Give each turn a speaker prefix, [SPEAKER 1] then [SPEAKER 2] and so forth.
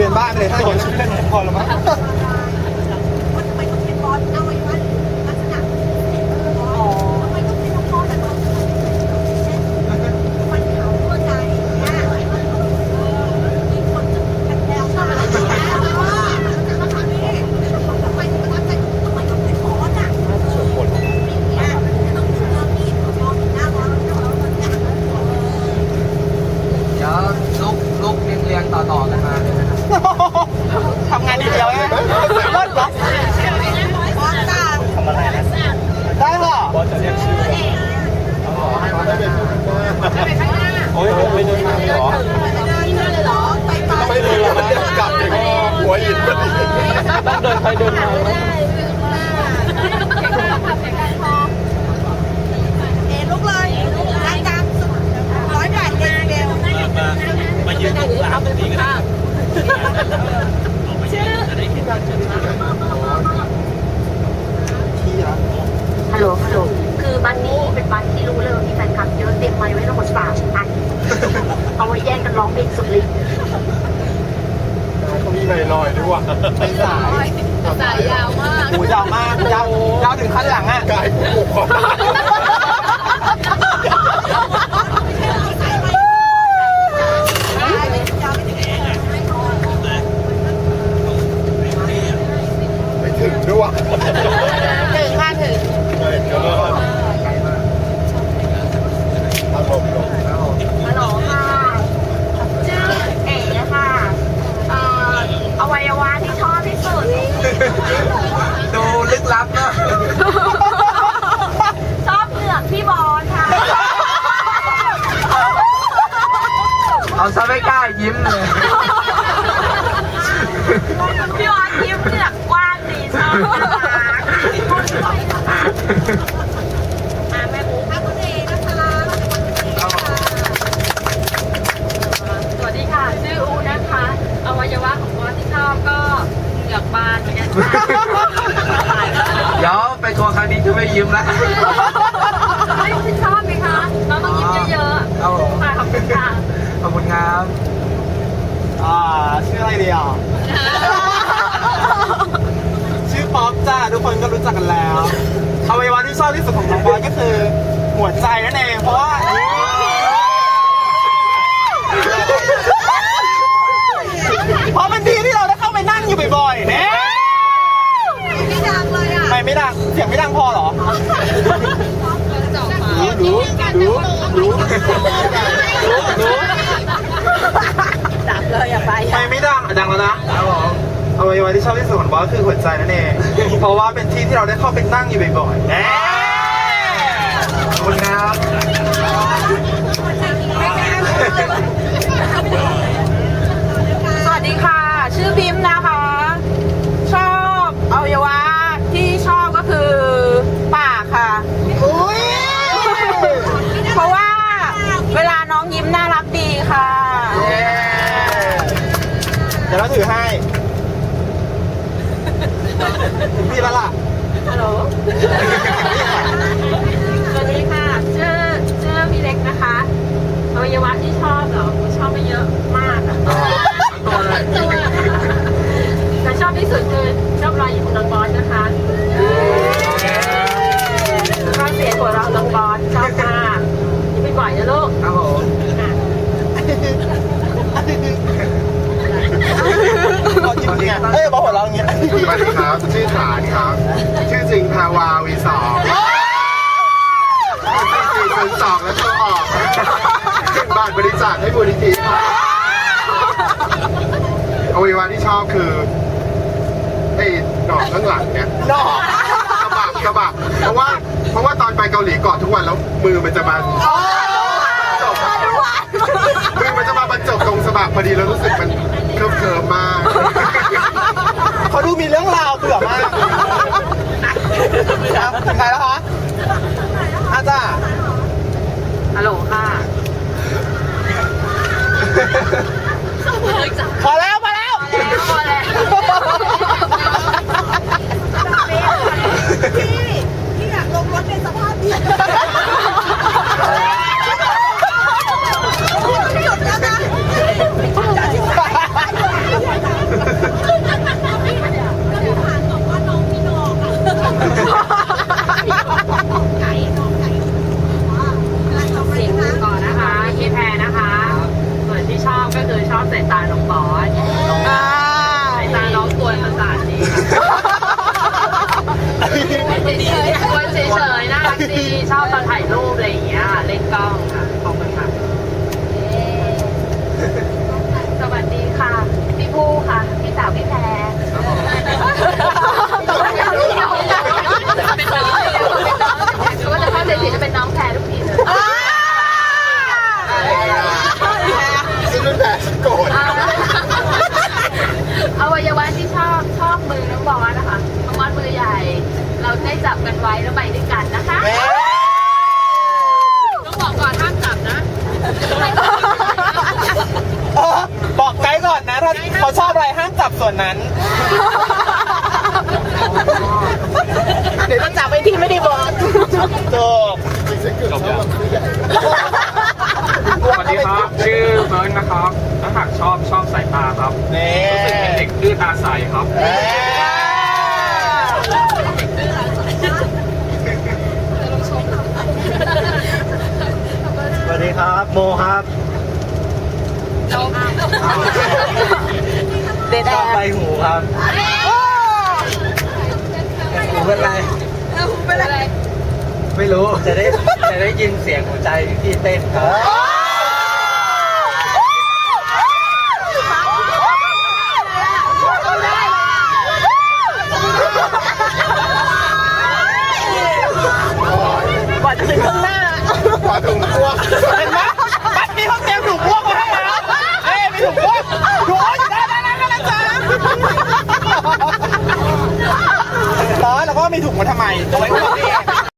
[SPEAKER 1] เบียนบ้านเลยถ้าอย่างนั้นพอแล้ว
[SPEAKER 2] มั้
[SPEAKER 3] ง
[SPEAKER 1] ต้
[SPEAKER 3] อ
[SPEAKER 4] ง
[SPEAKER 3] เดินไปเดินมาไหม
[SPEAKER 1] เอลุกเลยรายการสุดร้อยแปดเดซิเบล
[SPEAKER 3] มายืนตรงหลังนี้ก็ได้
[SPEAKER 5] ฮัลโหล ฮัลโหล คือบันนี้เป็นบันที่รู้เลยมีแฟนคลับเยอะเต็มไมค์ไว้ทั้งหมดสามอัน เอาไว้แย่งกันร้องเพลงสุดฤทธิ์
[SPEAKER 4] เขามีลอยลอยๆด้วยว่ะ
[SPEAKER 3] ไปสาย
[SPEAKER 1] สายยาวมาก
[SPEAKER 3] หูยาวมากยาวยาวถึงขั้นหลังอะ
[SPEAKER 4] กายผู้ปกครองไม่ถึงด้วย
[SPEAKER 1] ถึงค่ะถึง
[SPEAKER 4] ไม่ก็อารมณ์ลง
[SPEAKER 5] ฮัลโหลค่ะ ชื่อเอ๋ค่ะ เอ่ออวัยวะที่ชอบที่สุด
[SPEAKER 2] ดูลึกลับเนอะ
[SPEAKER 5] ชอบเหงือกพี่บอลค่ะ
[SPEAKER 2] เอา ซะไม่กล้ายิ้มเลย
[SPEAKER 5] พี่บอลยิ้มเนี่ยกกว้างดีชอบน่ารักอะแม่บุ๊ค
[SPEAKER 1] ค่ะคุณเอนะคะ
[SPEAKER 5] สวัสดีค่ะ ชื่ออูนะคะ อวัยวะของบอลที่ชอบก็เหงือกบานเหมือนกันค่ะ
[SPEAKER 2] เดี๋ยวไปทัวร์ครั้งนี้จะไม่ยิ้มแล้ว
[SPEAKER 5] ไม่ชอบไหมคะน้องต้องยิ้มเยอะ
[SPEAKER 2] ครับผม
[SPEAKER 5] ๆค่ะขอบคุณค่ะ
[SPEAKER 2] ขอบ คุณครับ
[SPEAKER 3] อ่าชื่ออะไรดีอะ ชื่อป๊อปจ้าทุกคนก็รู้จักกันแล้วอวัยวะที่ชอบที่สุดของน้องบอสก็คือหัวใจนั่นเองเพราะว่าเพราะเป็นที่ที่เราได้เข้าไปนั่งอยู่บ่อยๆเนี่ย
[SPEAKER 1] ไม่ดังเลยอะ
[SPEAKER 3] ไม่ไม่ดังเสียงไม่ดังพอเหรอ
[SPEAKER 4] รู้รู้รู้รู้
[SPEAKER 3] รู้รู้
[SPEAKER 1] ดังเลยอะไป
[SPEAKER 3] ไม่ไม่ ดังอะดังแล้วนะอวัยวะที่ชอบที่สุดของบอสคือหัวใจนั่นเอง เพราะว่าเป็นที่ที่เราได้เข้าไปนั่งอยู่บ่อยๆแน่
[SPEAKER 2] ขอบคุณครับ
[SPEAKER 6] สวัสดีค่ะ ชื่อพิมพ์นะคะ ชอบอวัยวะที่ชอบก็คือปากค่ะ เพราะว่าเวลาน้องยิ้มน่ารักดีค่ะ
[SPEAKER 3] เดี๋ยวเรา ถือให้ถึงพี่แล้วล่ะ
[SPEAKER 5] ฮัลโหลสวัสดีค่ะชื่อชื่อพี่เล็กนะคะอวัยวะที่ชอบเหรอชอบไม่เยอะมากอะ
[SPEAKER 2] ตัวเลย
[SPEAKER 5] แต่ชอบที่สุดคือชอบรอยยิ้มของน้องบอสนะคะชอบเสียงหัวเราะน้องบอสชอบมากยิ้มบ่อยๆนะลูก
[SPEAKER 2] ครับผม
[SPEAKER 3] บอกจริงๆอะเอ้ยบอกหัวเราะอย่างเงี้ย
[SPEAKER 4] สวัสดีครับ ชื่อฐานครับ ชื่อจริงพาวาวีสองสี่ศูนย์สองแล้วตัวออกบัตรบริจาคให้มูลนิธิครับอวัยวะที่ชอบคือไอ้ดอกข้างหลังเนี่ย
[SPEAKER 3] นอก
[SPEAKER 4] กระบะกระบะเพราะว่าเพราะว่าตอนไปเกาหลีเกาะทุกวันแล้วมือมันจะมาจบมือมันจะมาบรรจบตรงสะบักพอดีแล้วรู้สึกมัน เคิร์ฟเคิร์ฟมาก
[SPEAKER 3] เขาดูมีเรื่องราวเบื่อมากครับถึงใครแล้วคะอาจ้า
[SPEAKER 5] ฮัลโหลค่ะา
[SPEAKER 3] ยตาน้อ
[SPEAKER 5] งบอสอ่า
[SPEAKER 1] สายตาน้องตัวประสาทดีเฉยๆกวนเฉยๆน่ารัก
[SPEAKER 5] ดีชอบตอนถ่ายรูปอะไรอย่างเงี้ยเล่นกล้องค่ะขอบคุณค่ะ
[SPEAKER 6] ส่วนนั้
[SPEAKER 4] น
[SPEAKER 6] เดี๋ย
[SPEAKER 3] ว
[SPEAKER 5] จะจับไปที่ไม่ได้บอก
[SPEAKER 3] ถูก
[SPEAKER 4] ฉันเกิดชอบแบบผู้ใหญ่
[SPEAKER 7] สวัสดีครับ ชื่อเบิร์นนะครับ ถ้าหากชอบชอบสายตาครับ
[SPEAKER 3] นี่
[SPEAKER 7] รู้สึกเป็นเด็กดื้อตาใสครับ
[SPEAKER 3] เอ้สวัสดีครับ โมครับ
[SPEAKER 5] เด็ด
[SPEAKER 3] ชอบใบหูครับหูเป็นไร
[SPEAKER 5] เป็นอะไร
[SPEAKER 3] ไม่รู้จะได้จะได้ยินเสียงหัวใจพี่เต้นครับ
[SPEAKER 5] ก่อนจะถึงข้างหน้า
[SPEAKER 4] พอถึงพวก
[SPEAKER 3] แล้วก็มีถุงมาทำไมเอาไว้ก่อเอง